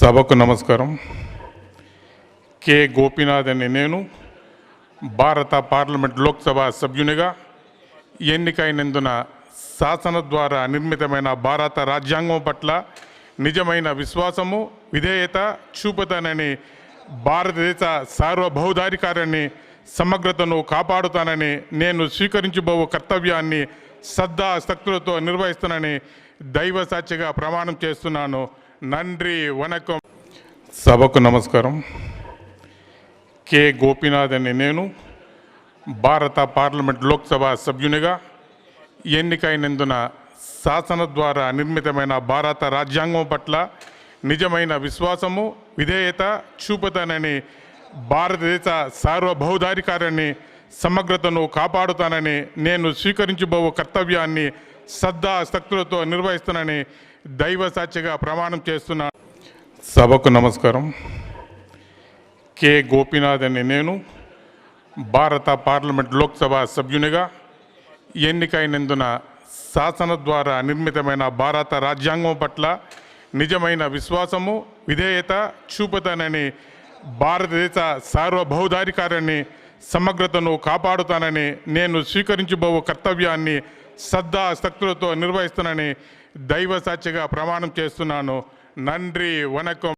సభకు నమస్కారం. కె. గోపీనాథ్ అనే నేను భారత పార్లమెంట్ లోక్సభ సభ్యునిగా ఎన్నికైనందున శాసన ద్వారా నిర్మితమైన భారత రాజ్యాంగం పట్ల నిజమైన విశ్వాసము విధేయత చూపుతానని భారతదేశ సార్వభౌధాధికారాన్ని సమగ్రతను కాపాడుతానని నేను స్వీకరించబో కర్తవ్యాన్ని శ్రద్ధా శక్తులతో నిర్వహిస్తానని దైవ సాక్షిగా ప్రమాణం చేస్తున్నాను. నండ్రి వనకం సభకు నమస్కారం కె గోపీనాథ్ అనే నేను భారత పార్లమెంట్ లోక్సభ సభ్యునిగా ఎన్నికైనందున శాసన ద్వారా నిర్మితమైన భారత రాజ్యాంగం పట్ల నిజమైన విశ్వాసము విధేయత చూపుతానని భారతదేశ సార్వభౌధాధికారాన్ని సమగ్రతను కాపాడుతానని నేను స్వీకరించబో కర్తవ్యాన్ని శ్రద్ధా శక్తులతో నిర్వహిస్తానని దైవ సాక్షిగా ప్రమాణం చేస్తున్నా సభకు నమస్కారం. కె. గోపీనాథ్ అని నేను భారత పార్లమెంట్ లోక్సభ సభ్యునిగా ఎన్నికైనందున శాసన ద్వారా నిర్మితమైన భారత రాజ్యాంగం పట్ల నిజమైన విశ్వాసము విధేయత చూపుతానని భారతదేశ సార్వభౌధాధికారాన్ని సమగ్రతను కాపాడుతానని నేను స్వీకరించబో కర్తవ్యాన్ని శ్రద్ధా శక్తులతో నిర్వహిస్తానని దైవ సాక్షిగా ప్రమాణం చేస్తున్నాను. నండ్రి వనకం.